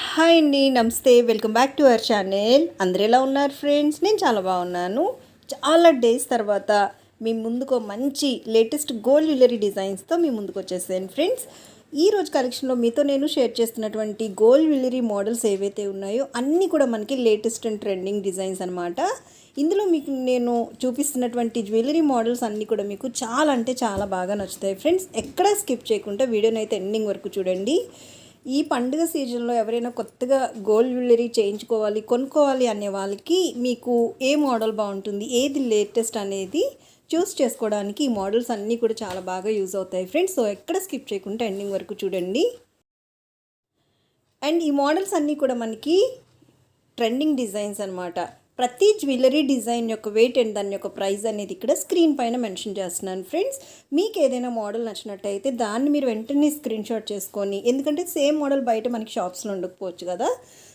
Hi అండి నమస్తే. Welcome back to our channel. అందరు ఎలా ఉన్నారు ఫ్రెండ్స్? నేను చాలా బాగున్నాను. చాలా డేస్ తర్వాత మీ ముందుకు మంచి లేటెస్ట్ గోల్డ్ జ్యువెలరీ డిజైన్స్తో మీ ముందుకు వచ్చేసాను ఫ్రెండ్స్. ఈ రోజు కలెక్షన్లో మీతో నేను షేర్ చేస్తున్నటువంటి గోల్డ్ జ్యువెలరీ మోడల్స్ ఏవైతే ఉన్నాయో అన్నీ కూడా మనకి లేటెస్ట్ అండ్ ట్రెండింగ్ డిజైన్స్ అనమాట ఇందులో మీకు నేను చూపిస్తున్నటువంటి జ్యువెలరీ మోడల్స్ అన్నీ కూడా మీకు చాలా అంటే చాలా బాగా నచ్చుతాయి ఫ్రెండ్స్. ఎక్కడా స్కిప్ చేయకుండా వీడియోని అయితే ఎండింగ్ వరకు చూడండి. ఈ పండుగ సీజన్లో ఎవరైనా కొత్తగా గోల్డ్ జ్యువెలరీ చేయించుకోవాలి కొనుక్కోవాలి అనే వాళ్ళకి మీకు ఏ మోడల్ బాగుంటుంది ఏది లేటెస్ట్ అనేది చూస్ చేసుకోవడానికి ఈ మోడల్స్ అన్నీ కూడా చాలా బాగా యూజ్ అవుతాయి ఫ్రెండ్స్. సో ఎక్కడ స్కిప్ చేయకుండా ఎండింగ్ వరకు చూడండి. అండ్ ఈ మోడల్స్ అన్నీ కూడా మనకి ట్రెండింగ్ డిజైన్స్ అనమాట ప్రతి జ్యువెలరీ డిజైన్ యొక్క వెయిట్ అండ్ దాని యొక్క ప్రైస్ అనేది ఇక్కడ స్క్రీన్ పైన మెన్షన్ చేస్తున్నాను ఫ్రెండ్స్ మీకు ఏదైనా మోడల్ నచ్చినట్టయితే దాన్ని మీరు వెంటనే స్క్రీన్ షాట్ చేసుకొని ఎందుకంటే సేమ్ మోడల్ బయట మనకి షాప్స్లో ఉండకపోవచ్చు కదా.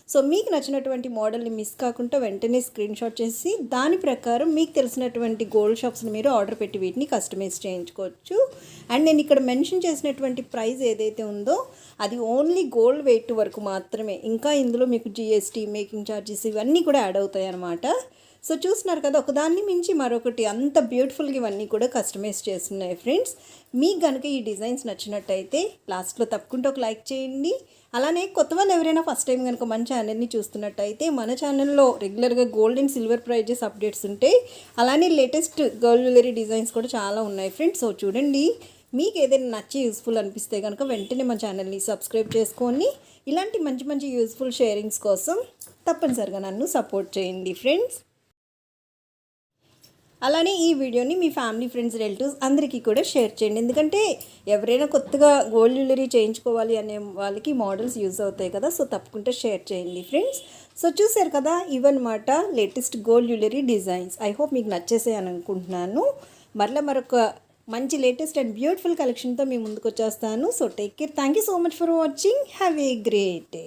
సో మీకు నచ్చినటువంటి మోడల్ని మిస్ కాకుండా వెంటనే స్క్రీన్ షాట్ చేసి దాని ప్రకారం మీకు తెలిసినటువంటి గోల్డ్ షాప్స్ని మీరు ఆర్డర్ పెట్టి వీటిని కస్టమైజ్ చేయించుకోవచ్చు. అండ్ నేను ఇక్కడ మెన్షన్ చేసినటువంటి ప్రైస్ ఏదైతే ఉందో అది ఓన్లీ గోల్డ్ వెయిట్ వరకు మాత్రమే. ఇంకా ఇందులో మీకు జిఎస్టీ మేకింగ్ ఛార్జెస్ ఇవన్నీ కూడా యాడ్ అవుతాయి అన్నమాట సో చూస్తున్నారు కదా ఒకదాన్ని మించి మరొకటి. అంత బ్యూటిఫుల్గా ఇవన్నీ కూడా కస్టమైజ్ చేస్తున్నాయి ఫ్రెండ్స్ మీకు కనుక ఈ డిజైన్స్ నచ్చినట్టయితే లాస్ట్లో తప్పకుండా ఒక లైక్ చేయండి. అలానే కొత్త వాళ్ళు ఎవరైనా ఫస్ట్ టైం కనుక మన ఛానల్ని చూస్తున్నట్టయితే మన ఛానల్లో రెగ్యులర్గా gold and silver prices updates ఉంటాయి అలానే లేటెస్ట్ గోల్డ్ జ్యువెలరీ డిజైన్స్ కూడా చాలా ఉన్నాయి ఫ్రెండ్స్ సో చూడండి మీకు ఏదైనా నచ్చి యూస్ఫుల్ అనిపిస్తే కనుక వెంటనే మా ఛానల్ని సబ్స్క్రైబ్ చేసుకొని ఇలాంటి మంచి మంచి యూస్ఫుల్ షేరింగ్స్ కోసం తప్పనిసరిగా నన్ను సపోర్ట్ చేయండి ఫ్రెండ్స్ అలానే ఈ వీడియోని మీ ఫ్యామిలీ ఫ్రెండ్స్ రిలేటివ్స్ అందరికీ కూడా షేర్ చేయండి. ఎందుకంటే ఎవరైనా కొత్తగా గోల్డ్ జ్యువెలరీ చేయించుకోవాలి అనే వాళ్ళకి మోడల్స్ యూజ్ అవుతాయి కదా సో తప్పకుండా షేర్ చేయండి ఫ్రెండ్స్. సో చూసారు కదా ఇవన్నమాట latest gold jewellery designs. I hope మీకు నచ్చేసాయి అని అనుకుంటున్నాను. మరలా మరొక మంచి లేటెస్ట్ అండ్ బ్యూటిఫుల్ కలెక్షన్తో మీ ముందుకు వచ్చేస్తాను. So take care. Thank you so much for watching. Have a great day.